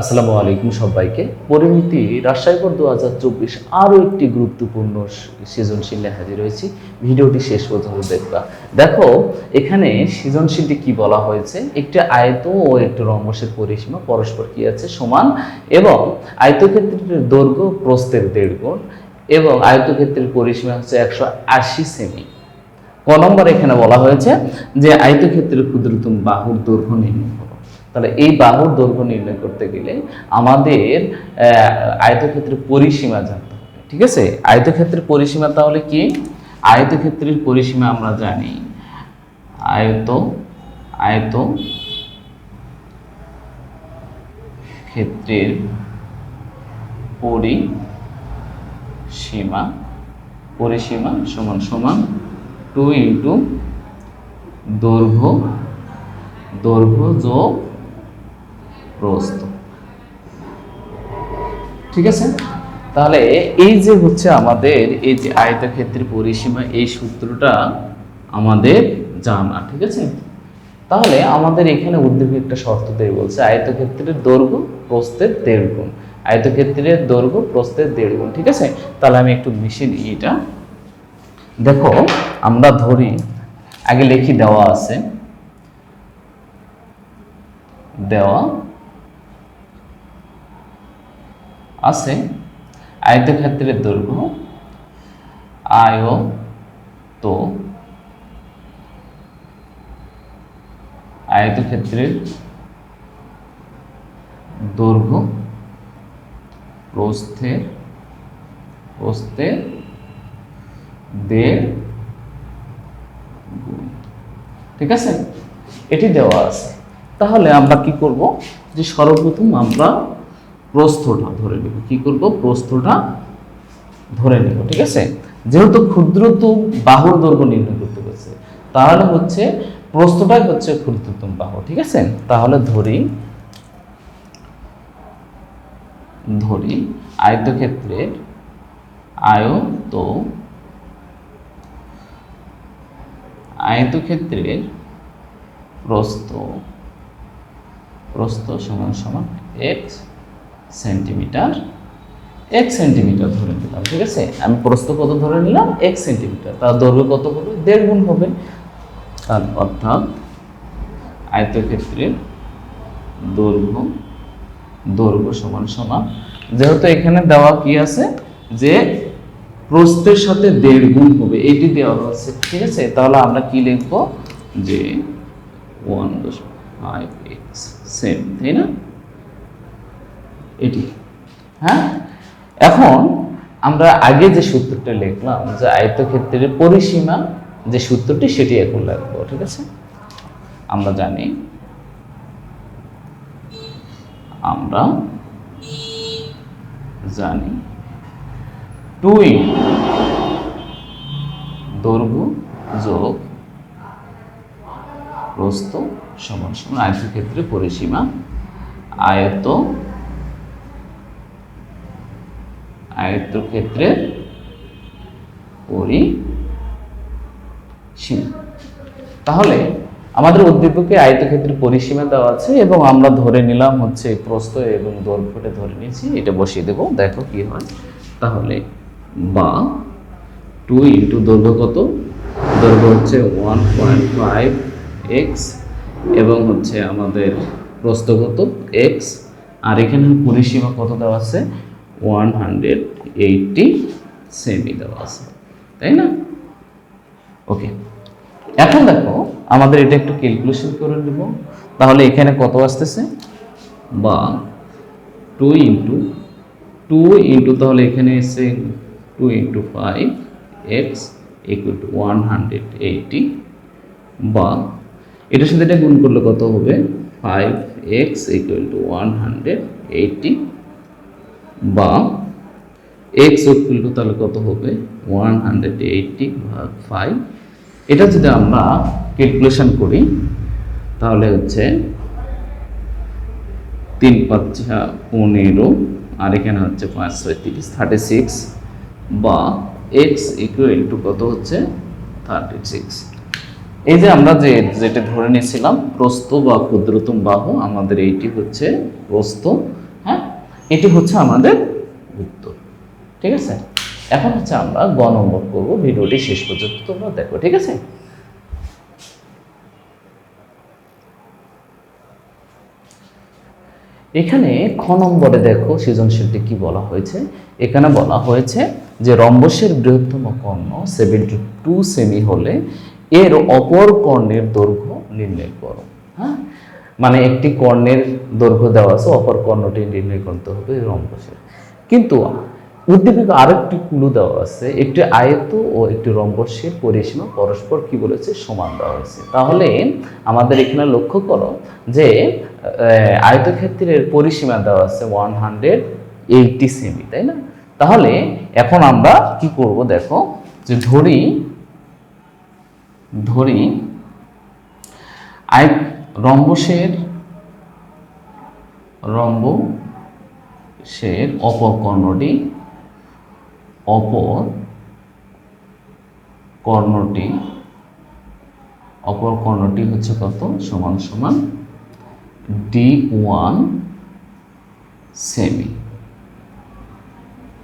আসসালামু আলাইকুম সবাইকে। পরিমিতি রাজশাহী বোর্ড দু হাজার চব্বিশ আরও একটি গুরুত্বপূর্ণ সৃজনশীল নিয়ে হাজির হয়েছি। ভিডিওটি শেষ পর্যন্ত দেখবা। দেখো, এখানে সৃজনশীলটি কি বলা হয়েছে? একটি আয়ত ও একটি রম্বসের পরিসীমা পরস্পর কি আছে? সমান এবং আয়তক্ষেত্রের দৈর্ঘ্য প্রস্থের দেড় গুণ এবং আয়তক্ষেত্রের পরিসীমা হচ্ছে একশো আশি সেমি। ক নম্বর এখানে বলা হয়েছে যে আয়তক্ষেত্রের ক্ষুদ্রতম বাহুর দৈর্ঘ্য নির্ণয় তাহলে এই বাহুর দৈর্ঘ্য নির্ণয় করতে গেলে আমাদের আয়তক্ষেত্রের পরিসীমা জানতে হবে, ঠিক আছে? আয়তক্ষেত্রের পরিসীমা তাহলে কি? আয়তক্ষেত্রের পরিসীমা আমরা জানি, আয়ত আয়ত ক্ষেত্রের পরিসীমা পরিসীমা সমান সমান টু ইন্টু দৈর্ঘ্য দৈর্ঘ্য যোগ প্রস্থ। ঠিক আছে? তাহলে এই যে হচ্ছে আমাদের এই যে আয়তক্ষেত্রের পরিসীমা, এই সূত্রটা আমাদের জানা, ঠিক আছে? তাহলে আমাদের এখানে উদ্দীপক একটা শর্ত দিয়ে বলছে, আয়তক্ষেত্রের দৈর্ঘ্য, প্রস্থের দেড় গুণ আয়তক্ষেত্রের দৈর্ঘ্য, প্রস্থের দেড় গুণ ঠিক আছে? তাহলে আমি একটু মিশিয়ে নিই এটা। দেখো, আমরা ধরি, আগে লেখি দেওয়া আছে। দেওয়া আছে। আয়তক্ষেত্রের দৈর্ঘ্য, আয় তো আয়তক্ষেত্রের দৈর্ঘ্য প্রস্থের প্রস্থের দেড় ঠিক আছে? এটি দেওয়া আছে। তাহলে আমরা কি করব? যে সর্বপ্রথম আমরা প্রস্থটা ধরে নেব। কি করব? প্রস্থটা ধরে নেব, ঠিক আছে? যেহেতু ক্ষুদ্রতম বাহুর দৈর্ঘ্য নির্ণয় করতে বলছে তাহলে হচ্ছে প্রস্থটাই হচ্ছে ক্ষুদ্রতম বাহু, ঠিক আছে? তাহলে ধরি ধরি আয়তক্ষেত্রের আয়ত আয়তক্ষেত্রের প্রস্থ প্রস্থ সমান সমান এক্স সেন্টিমিটার, এক সেন্টিমিটার ধরে নিলাম, ঠিক আছে? আমি প্রস্থ কত ধরে নিলাম? এক সেন্টিমিটার। তার দৈর্ঘ্য কত হবে? দেড় গুণ হবে। অর্থাৎ আয়তক্ষেত্রের দৈর্ঘ্য দৈর্ঘ্য সমান সমান। যেহেতু এখানে দেওয়া কি আছে? যে প্রস্থের সাথে দেড় গুণ হবে। এটি দেওয়া হচ্ছে ঠিক আছে? তাহলে আমরা কি লিখব? যে ওয়ান ফাইভ এক্স সেম, তাই না? এটি হ্যাঁ? এখন আমরা আগে যে সূত্রটা লিখলাম যে আয়তক্ষেত্রের পরিসীমা, যে সূত্রটি সেটি এখন লিখব, ঠিক আছে? আমরা জানি আমরা জানি টু দৈর্ঘ্য যোগ প্রস্থ সমান সমান আয়তক্ষেত্রে পরিসীমা, আয়ত আয়তক্ষেত্রের পরিসীমা। তাহলে আমাদের উদ্দীপকে আয়তক্ষেত্রের পরিসীমা দেওয়া আছে এবং আমরা ধরে নিলাম হচ্ছে প্রস্থ এবং দৈর্ঘ্যটা ধরে নিয়েছি, এটা বসিয়ে দেবো। দেখো কি হয়। তাহলে বা টু ইন্টু দৈর্ঘ্য কত? দৈর্ঘ্য হচ্ছে ওয়ান পয়েন্ট ফাইভ এক্স এবং হচ্ছে আমাদের প্রস্থ কত? এক্স আর এখানে পরিসীমা কত দেওয়া আছে? ওয়ান হান্ড্রেড এইটটি সেমি দেওয়া আছে, তাই না? ওকে এখন দেখো, আমাদের এটা একটু ক্যালকুলেশন করে নেব। তাহলে এখানে কত আসতেছে? বা টু ইন্টু টু ইন্টু তাহলে এখানে এসে two into five x equal to one hundred eighty বা এটার সাথে এটা গুণ করলে কত হবে? Five x equal to one hundred eighty বা এক্স টু তাহলে কত হবে? ওয়ান হান্ড্রেড এইটি ভাগ ফাইভ এটা যদি আমরা ক্যালকুলেশন করি, তাহলে হচ্ছে তিন পাঁচা পনেরো, আর এখানে হচ্ছে পাঁচ ছয় তিরিশ থার্টি সিক্স বা এক্স ইকুয়াল টু কত হচ্ছে? থার্টি সিক্স এই যে আমরা যে যেটা ধরে নিয়েছিলাম, প্রস্থ বা ক্ষুদ্রতম বাহু, আমাদের এইটি হচ্ছে প্রস্থ হ্যাঁ? এটি হচ্ছে আমাদের উত্তর। ঠিক আছে? এখন হচ্ছে আমরা গ নম্বর করব, ভিডিওটি শেষ পর্যন্ত তোমরা দেখো, ঠিক আছে? এখানে খ নম্বরে দেখো সৃজনশীলটি কি বলা হয়েছে? এখানে বলা হয়েছে যে রম্বসের বৃহত্তম কর্ণ সেভেন্টি টু সেমি হলে এর অপর কর্ণের দৈর্ঘ্য নির্ণয় করো হ্যাঁ? মানে একটি কর্ণের দৈর্ঘ্য দেওয়া আছে, অপর কর্ণটি নির্ণয় করতে হবে রম্বসের। কিন্তু উদ্দীপিকা আরেকটি কুলু দেওয়া আছে, একটি আয়ত ও একটি রম্বসের পরিসীমা পরস্পর কি বলেছে? সমান দেওয়া হয়েছে। তাহলে আমাদের এখানে লক্ষ্য করো যে আয়তক্ষেত্রের পরিসীমা দেওয়া আছে ওয়ান হান্ড্রেড এইটি সেমি তাই না? তাহলে এখন আমরা কি করব দেখো, যে ধরি ধরি, আয় রম্বসের রম্বসের অপর কর্ণটি অপর কর্ণটি অপর কর্ণটি হচ্ছে কত? সমান সমান ডি ওয়ান সেমি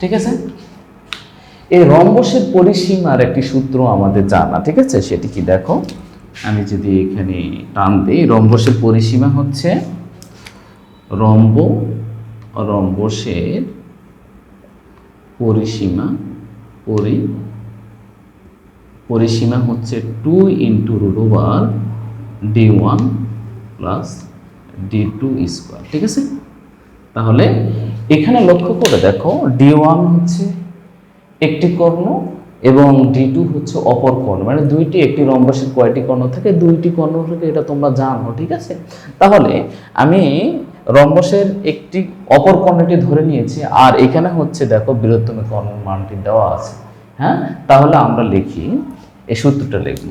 ঠিক আছে? এই রম্বসের পরিসীমার একটি সূত্র আমাদের জানা, ঠিক আছে? সেটি কি দেখো? আমি যদি এখানে টান দিই, রম্বসের পরিসীমা হচ্ছে রম্ব, রম্বসের পরিসীমা, পরি, পরিসীমা হচ্ছে two into root over D one plus D two square ঠিক আছে? তাহলে এখানে লক্ষ্য করে দেখো ডি ওয়ান হচ্ছে একটি কর্ণ এবং ডি টু হচ্ছে অপর কর্ণ মানে দুইটি একটি রম্বসের কয়টি কর্ণ থাকে, দুইটি কর্ণ থাকে, এটা তোমরা জানো, ঠিক আছে? তাহলে আমি রম্বসের একটি অপর কর্ণটি ধরে নিয়েছি, আর এখানে হচ্ছে দেখো বৃহত্তম কর্ণ মানটি দেওয়া আছে। হ্যাঁ? তাহলে আমরা লিখি, এই সূত্রটা লিখব।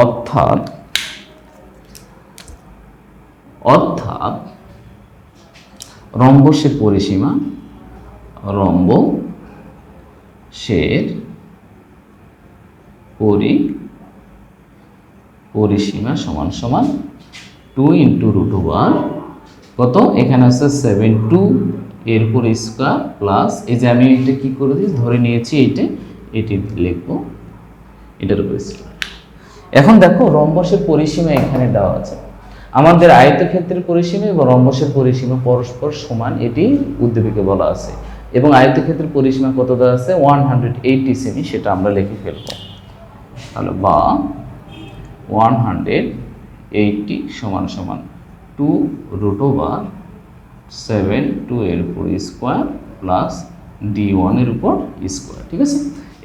অর্থাৎ অর্থাৎ রম্বসের পরিসীমা রম্ব শের পরি, পরিসীমা সমান সমান টু ইন্টু রুট ওভার কত? এখানে আছে সেভেন টু এর উপর স্কোয়ার প্লাস এই যে আমি এটা কি করে দিই ধরে নিয়েছি এইটা, এটি লিখব। এটার উপর স্কোয়ার এখন দেখো, রম্বসের পরিসীমা এখানে দেওয়া আছে। আমাদের আয়তক্ষেত্রের পরিসীমা এবং রম্বসের পরিসীমা পরস্পর সমান, এটি উদ্দীপিকে বলা আছে। এবং আয়তক্ষেত্রের পরিসীমা কত দেওয়া আছে? ওয়ান হান্ড্রেড এইটি সেমি সেটা আমরা লিখে ফেলব। তাহলে বা ওয়ান হান্ড্রেড এইটি সমান সমান two root over seven two এর উপর স্কোয়ার প্লাস ডি ওয়ানের উপর স্কোয়ার, ঠিক আছে?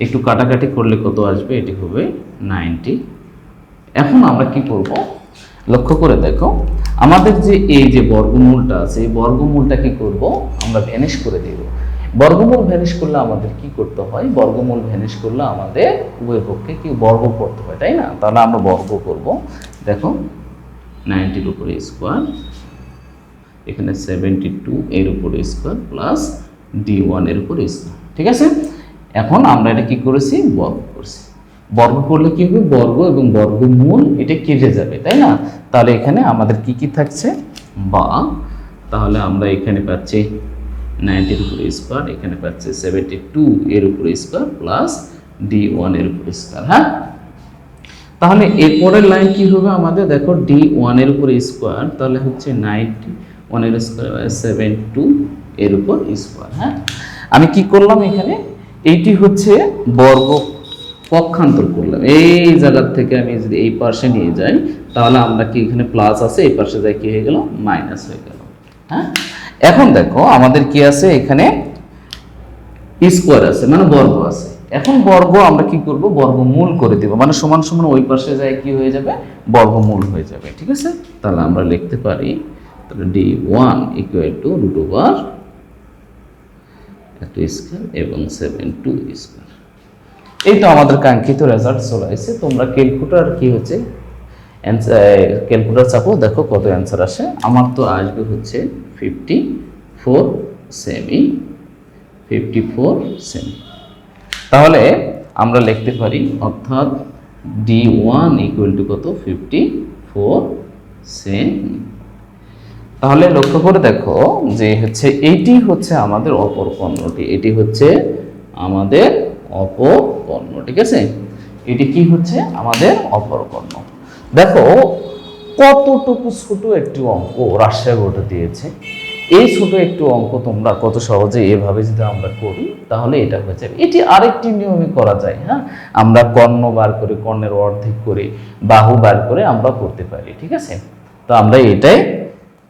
একটু কাটাকাটি করলে কত আসবে? এটি হবে নাইনটি। এখন আমরা কি করব? লক্ষ্য করে দেখো, আমাদের যে এই যে বর্গমূলটা আছে, এই বর্গমূলটা কি করব? আমরা ভ্যানিশ করে দেব। বর্গমূল ভ্যানিশ করলে আমাদের কি করতে হয়? বর্গমূল ভ্যানিশ করলে আমাদের উভয় পক্ষে কি বর্গ করতে হয়, তাই না? তাহলে আমরা বর্গ করব। দেখো নাইনটির উপরে স্কোয়ার, এখানে সেভেন্টি টু এর উপরে স্কোয়ার প্লাস ডি ওয়ানের উপরে স্কোয়ার, ঠিক আছে? এখন আমরা এটা কি করেছি? বর্গ করছি। বর্গ করলে কি হবে? বর্গ এবং বর্গমূল, এটা কেটে যাবে, তাই না? তাহলে এখানে আমাদের কি কি থাকছে? বা, তাহলে আমরা এখানে পাচ্ছি নাইনটির উপরে স্কোয়ার, এখানে পাচ্ছি সেভেন্টি টু এর উপরে স্কোয়ার প্লাস ডি ওয়ানের উপরে স্কোয়ার হ্যাঁ? তাহলে এরপরের লাইন কি হবে আমাদের? দেখো ডি ওয়ানের উপর স্কোয়ার তাহলে হচ্ছে নাইনটি ওয়ানের স্কোয়ার সেভেন টু এর উপর স্কোয়ার হ্যাঁ? আমি কি করলাম এখানে? এইটি হচ্ছে বর্গ পক্ষান্তর করলাম। এই জায়গার থেকে আমি যদি এই পাশে নিয়ে যাই, তাহলে আমরা কি এখানে প্লাস আছে? এই পাশে যাই কি হয়ে গেল? মাইনাস হয়ে গেল হ্যাঁ? এখন দেখো আমাদের কি আছে? এখানে স্কোয়ার আছে মানে বর্গ আছে। এখন বর্গ আমরা কি করব? বর্গমূল করে দিব। মানে সমান সমান ওই পাশে যায় কি হয়ে যাবে? বর্গমূল হয়ে যাবে, ঠিক আছে? তাহলে আমরা লিখতে পারি, তাহলে D one equal to root over একটা স্কোয়ার এবং সেভেন টু স্কোয়ার এই তো আমাদের কাঙ্ক্ষিত রেজাল্ট চলে আসছে তোমরা ক্যালকুলেটার কি হচ্ছে? ক্যালকুলেটার চাপো, দেখো কত অ্যান্সার আসে। আমার তো আসবে হচ্ছে ফিফটি ফোর সেমি ফিফটি ফোর সেমি তাহলে আমরা লিখতে পারি, অর্থাৎ ডি ওয়ান ইকুয়াল টু কত? ফিফটি ফোর তাহলে লক্ষ্য করে দেখো যে হচ্ছে এইটি হচ্ছে আমাদের অপর পণ্যটি, এটি হচ্ছে আমাদের অপর পণ্য, ঠিক আছে? এটি কি হচ্ছে? আমাদের অপর পণ্য। দেখো, কতটুকু ছোট একটি অঙ্ক রাজশাহী বোর্ডে দিয়েছে। এই ছোট একটু অঙ্ক তোমরা কত সহজে এভাবে যদি আমরা করি, তাহলে এটা হয়ে যাবে। এটি আরেকটি নিয়মে করা যায় হ্যাঁ? আমরা কর্ণ বার করে, কর্ণের অর্ধেক করে, বাহু বার করে আমরা করতে পারি, ঠিক আছে? তো আমরা এটাই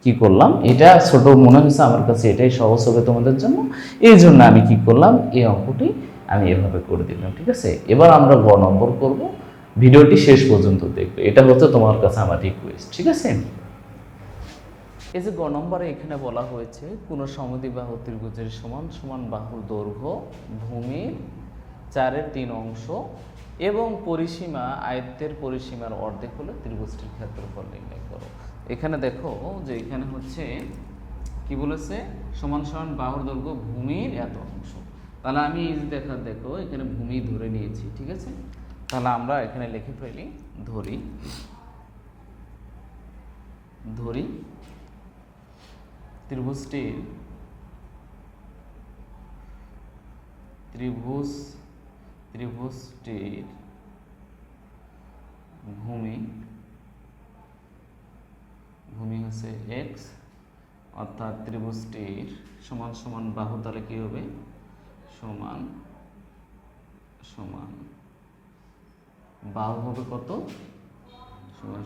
কি করলাম? এটা ছোট মনে হয়েছে আমার কাছে, এটাই সহজ হবে তোমাদের জন্য। এই জন্য আমি কি করলাম? এই অঙ্কটি আমি এভাবে করে দিলাম, ঠিক আছে? এবার আমরা গ নম্বর করব। ভিডিওটি শেষ পর্যন্ত দেখবে। এটা হচ্ছে তোমার কাছে আমার রিকোয়েস্ট ঠিক আছে? এই যে গ নম্বরে এখানে বলা হয়েছে, কোন সমদ্বিবাহু ত্রিভুজের সমান সমান বাহুর দৈর্ঘ্য ভূমির চারের তিন অংশ এবং পরিসীমা, আয়ত্তের পরিসীমার অর্ধেক হলে ত্রিভুজটির ক্ষেত্রফল নির্ণয় করো। এখানে দেখো যে এখানে হচ্ছে কি বলেছে? সমান সমান বাহুর দৈর্ঘ্য, ভূমির এত অংশ। তাহলে আমি এই দেখা, দেখো, এখানে ভূমি ধরে নিয়েছি, ঠিক আছে? তাহলে আমরা এখানে লিখে ফেলি, ধরি ধরি ত্রিভুজটির ত্রিভুজ, ত্রিভুজটির ভূমি ভূমি হচ্ছে এক্স অর্থাৎ ত্রিভুজটির সমান সমান বাহু, তাহলে কি হবে? সমান সমান বাহু হবে কত? সমান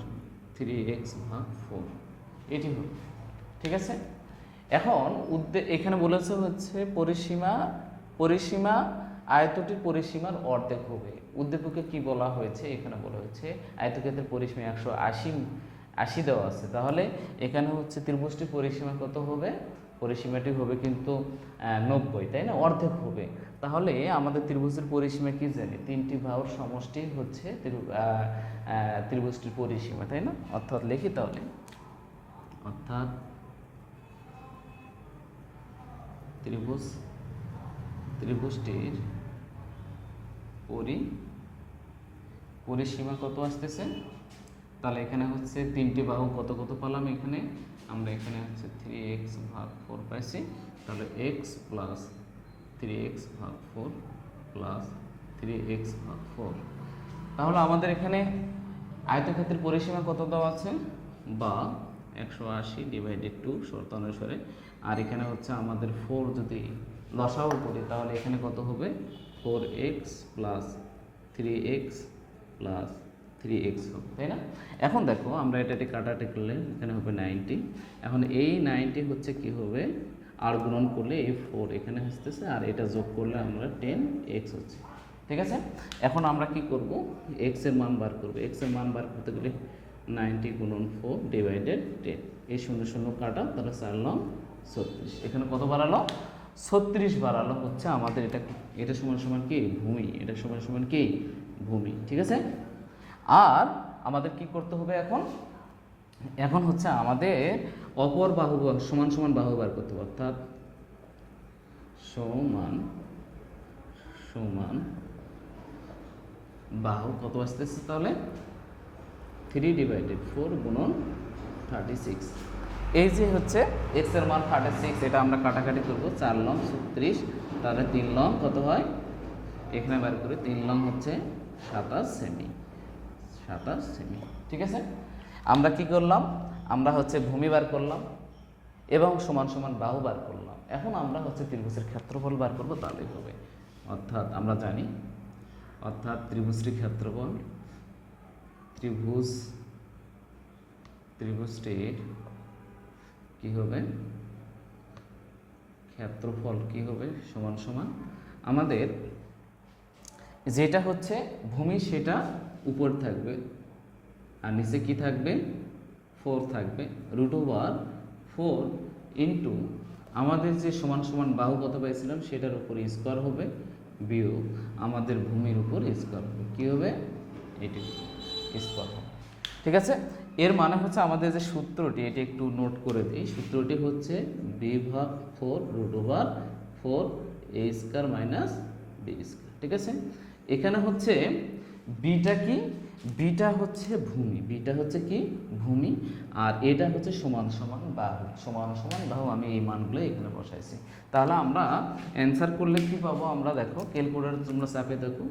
থ্রি এক্স ভাগ ফোর এটি হবে, ঠিক আছে? এখন এখানে বলেছে হচ্ছে পরিসীমা পরিসীমা আয়তটির পরিসীমার অর্ধেক হবে। উদ্দীপকে কি বলা হয়েছে? এখানে বলা হয়েছে আয়তক্ষেত্রের পরিসীমা একশো আশি আশি দেওয়া আছে। তাহলে এখানে হচ্ছে ত্রিভুজটির পরিসীমা কত হবে? পরিসীমাটি হবে কিন্তু নব্বই তাই না? অর্ধেক হবে। তাহলে আমাদের ত্রিভুজের পরিসীমা কি জানি? তিনটি বাহুর সমষ্টি হচ্ছে ত্রিভু- আহ, আহ, ত্রিভুজটির পরিসীমা তাই না? অর্থাৎ লিখি তাহলে। অর্থাৎ ত্রিভুজ, ত্রিভুজটির পরি, পরিসীমা কত আসতেছে? তাহলে এখানে হচ্ছে তিনটি বাহু কত কত পেলাম এখানে? আমরা এখানে হচ্ছে থ্রি এক্স ভাগ ফোর পাইছি। তাহলে এক্স প্লাস থ্রি এক্স ভাগ ফোর প্লাস থ্রি এক্স ভাগ ফোর তাহলে আমাদের এখানে আয়তক্ষেত্রের পরিসীমা কত দেওয়া আছে? বা একশো আশি ডিভাইডেড টু শর্ত অনুসারে আর এখানে হচ্ছে আমাদের ফোর যদি লসাও করি, তাহলে এখানে কত হবে? Four x plus three x plus three x হবে, তাই না? এখন দেখো, আমরা এটাতে কাটাতে করলে এখানে হবে নাইনটি এখন এই নাইনটি হচ্ছে কি হবে? আর গুণন করলে এই ফোর এখানে আসতেছে, আর এটা যোগ করলে আমরা টেন এক্স হচ্ছে। ঠিক আছে? এখন আমরা কি করব? এক্সের মান বার করব। এক্সের মান বার করতে গেলে নাইনটি গুণন ফোর ডিভাইডেড টেন। এই শূন্য শূন্য কাটা তাহলে চার লং ছত্রিশ। এখানে কত বাড়ালো? ছত্রিশ বাড়ালো হচ্ছে আমাদের এটা এটা সমান সমান কি? ভূমি। এটা সমান সমান কি? ভূমি। ঠিক আছে? আর আমাদের কি করতে হবে এখন? এখন হচ্ছে আমাদের অপর বাহু সমান সমান বাহু বার করতে হবে। অর্থাৎ সমান সমান বাহু কত আসতেছে তাহলে? থ্রি ডিভাইডেড ফোর গুণন থার্টি সিক্স এই যে হচ্ছে এক্সের মান থার্টি সিক্স এটা আমরা কাটাকাটি করব। চার লং ছত্রিশ, তাহলে তিন লং কত হয়? এখানে বার করে, তিন লং হচ্ছে সাতাশ সেমি সাতাশ সেমি, ঠিক আছে? আমরা কি করলাম? আমরা হচ্ছে ভূমি বার করলাম এবং সমান সমান বাহু বার করলাম। এখন আমরা হচ্ছে ত্রিভুজের ক্ষেত্রফল বার করব, তাহলেই হবে। অর্থাৎ আমরা জানি, অর্থাৎ ত্রিভুজটির ক্ষেত্রফল ত্রিভুজ ত্রিভুজটির কি হবে? ক্ষেত্রফল কি হবে? সমান সমান। আমাদের যেটা হচ্ছে ভূমি, সেটা উপর থাকবে আর নিচে কি থাকবে? ফোর থাকবে। রুট ওভার ফোর ইন্টু আমাদের যে সমান সমান বাহু কত পাইছিলাম? সেটার উপর স্কোয়ার হবে বিয়োগ আমাদের ভূমির উপর স্কোয়ার হবে। কী হবে? এটি হবে ঠিক আছে? এর মানে হচ্ছে আমাদের যে সূত্রটি, এটি একটু নোট করে দিই। সূত্রটি হচ্ছে বি ভাগ four root over four A square minus B square ঠিক আছে? এখানে হচ্ছে বিটা কি? বিটা হচ্ছে ভূমি। বিটা হচ্ছে কি? ভূমি। আর এটা হচ্ছে সমান সমান বাহু। সমান সমান বাহু আমি এই মানগুলো এখানে বসাইছি। তাহলে আমরা অ্যান্সার করলে কি পাবো? আমরা দেখো ক্যালকুলেটার তোমরা চাপে দেখো।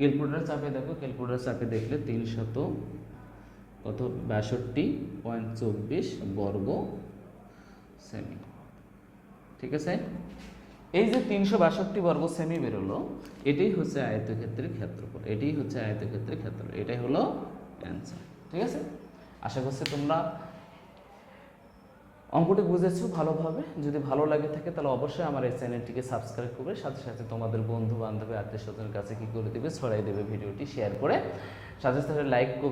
ক্যালকুলেটার চাপে, দেখো ক্যালকুলেটার চাপে দেখলে তিনশত কত? বাষট্টি পয়েন্ট চব্বিশ বর্গ সেমি। ঠিক আছে? এই যে তিনশো বাষট্টি বর্গ সেমি বেরোলো, এটাই হচ্ছে আয়তক্ষেত্রের ক্ষেত্রফল, এটাই হচ্ছে আয়তক্ষেত্রের ক্ষেত্রফল, এটাই হলো অ্যান্সার ঠিক আছে? আশা করছি তোমরা অঙ্কটি বুঝেছ ভালোভাবে? যদি ভালো লাগে থাকে তাহলে অবশ্যই আমার এই চ্যানেলটিকে সাবস্ক্রাইব করবে। সাথে সাথে তোমাদের বন্ধু বান্ধবী আত্মীয় স্বজনের কাছে কি করে দেবে, ছড়াই দেবে ভিডিওটি শেয়ার করে। সাথে সাথে লাইক করবে।